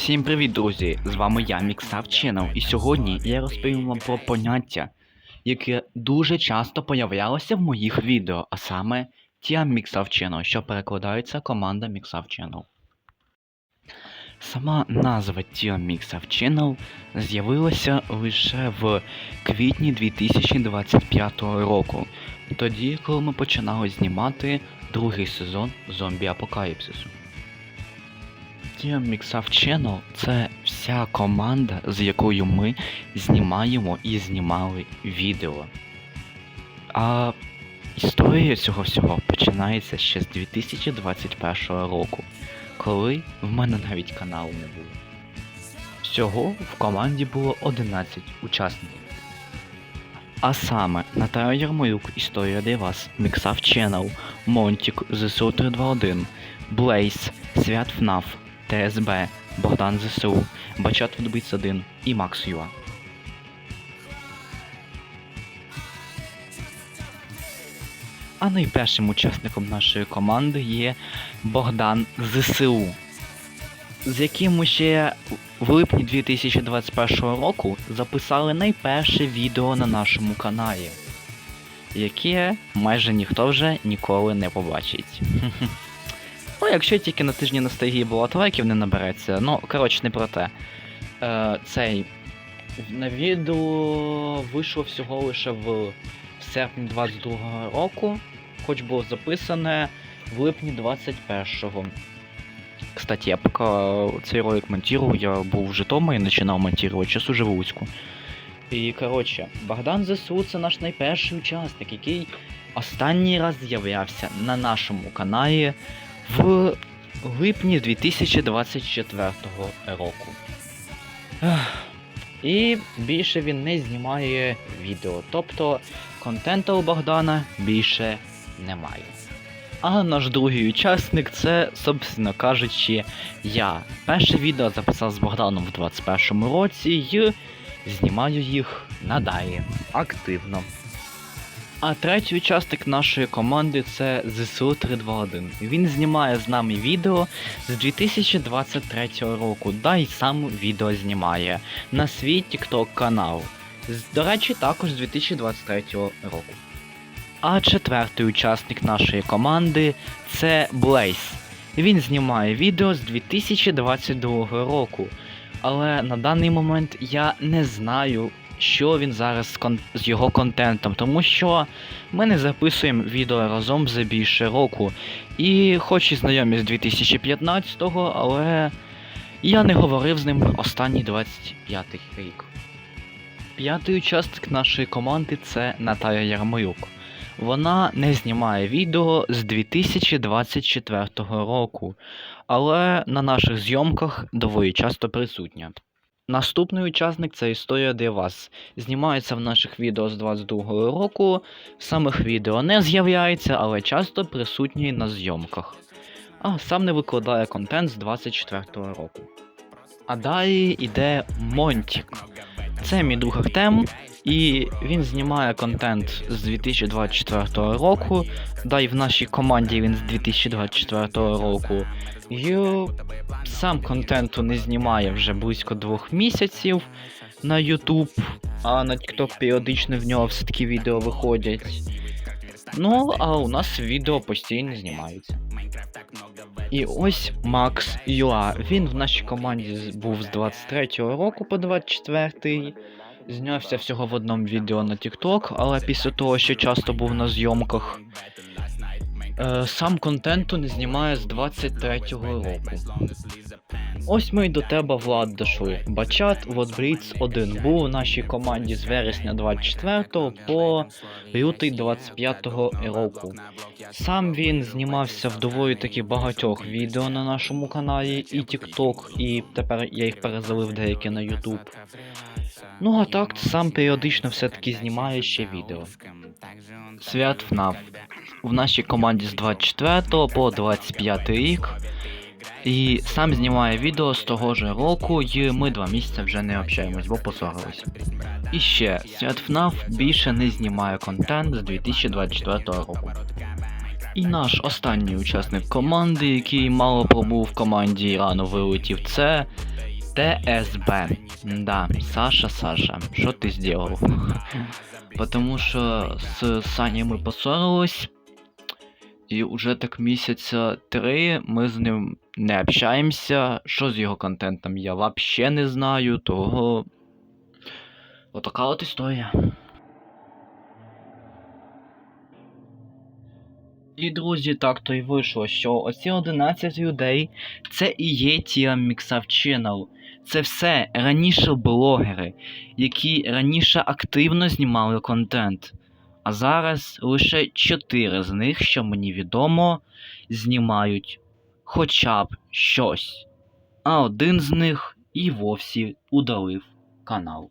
Всім привіт, друзі! З вами я, Міксав Channel, і сьогодні я розповім вам про поняття, яке дуже часто появлялося в моїх відео, а саме Team Mixav Channel, що перекладається команда Mixav Channel. Сама назва Team Mixav Channel з'явилася лише в квітні 2025 року, тоді, коли ми починали знімати другий сезон зомбі апокаліпсису. Team Mixav Channel це вся команда, з якою ми знімаємо і знімали відео. А історія цього всього починається ще з 2021 року, коли в мене навіть каналу не було. Всього в команді було 11 учасників. А саме Наталя Ярмолюк, Історія для вас, Міксав Channel, Монтік, ЗСУ 321, Блейз, Свят ФНАФ, ТСБ, Богдан ЗСУ, Бачат Футбиц 1 і Макс Юа. А найпершим учасником нашої команди є Богдан ЗСУ, з яким ми ще в липні 2021 року записали найперше відео на нашому каналі, яке майже ніхто вже ніколи не побачить. Якщо тільки на тижні ностальгії багато лайків не набереться, ну, коротше, не про те. Е, цей на відео вийшло всього лише в серпні 22-го року, хоч було записане в липні 21-го. Кстати, я поки цей ролик монтував, я був в Житомирі, починав монтувати, зараз уже в Луцьку. І коротше, Богдан ЗСУ це наш найперший учасник, який останній раз з'являвся на нашому каналі в липні 2024 року. І більше він не знімає відео. Тобто контенту у Богдана більше немає. А наш другий учасник це, собственно кажучи, я. Перше відео записав з Богданом в 21 році і знімаю їх надалі активно. А третій учасник нашої команди це ЗСУ 321. Він знімає з нами відео з 2023 року, да й сам відео знімає на свій TikTok канал. До речі, також з 2023 року. А четвертий учасник нашої команди це Blaze. Він знімає відео з 2022 року. Але на даний момент я не знаю, що він зараз з, кон- з його контентом, тому що ми не записуємо відео разом вже більше року. І хоч і знайомі з 2015-го, але я не говорив з ним останній 25-й рік. П'ятий учасник нашої команди це Наталя Ярмолюк. Вона не знімає відео з 2024 року, але на наших зйомках доволі часто присутня. Наступний учасник це історія для вас. Знімається в наших відео з 22 року, самих відео не з'являється, але часто присутній на зйомках. А сам не викладає контент з 24 року. А далі йде Монтік. Це мій друг Артем, і він знімає контент з 2024 року, да й в нашій команді він з 2024 року. І сам контенту не знімає вже близько двох місяців на YouTube, а на TikTok періодично в нього все-таки відео виходять. Ну, а у нас відео постійно знімаються. І ось Макс Юа. Він в нашій команді був з 23-го року по 24-й. Знявся всього в одному відео на TikTok, але після того, що часто був на зйомках, е, сам контенту не знімає з 23-го року. Ось ми й до тебе, Влад, дошли. Бачат Водбріц 1 був у нашій команді з вересня 24 по лютий 25 року. Сам він знімався в доволі таки багатьох відео на нашому каналі, і TikTok, і тепер я їх перезалив деякі на YouTube. Ну а так, сам періодично все-таки знімає ще відео. Свят ФНАФ. В нашій команді з 24 по 25 рік. І сам знімає відео з того ж року, і ми два місяці вже не общаємось, бо посварились. І ще, Свят ФНАФ більше не знімає контент з 2024 року. І наш останній учасник команди, який мало пробув в команді і рано вилетів, це ТСБ. Да, Саша, Саша, що ти зробив? Потому що з Саней ми поссорились, і уже так місяця три ми з ним не общаємося. Що з його контентом я вообще не знаю, того. Отака от історія. І друзі, так то й вийшло, що оці 11 людей це і є ті Міксав Channel. Це все раніше блогери, які раніше активно знімали контент. А зараз лише чотири з них, що мені відомо, знімають хоча б щось. А один з них і вовсі удалив канал.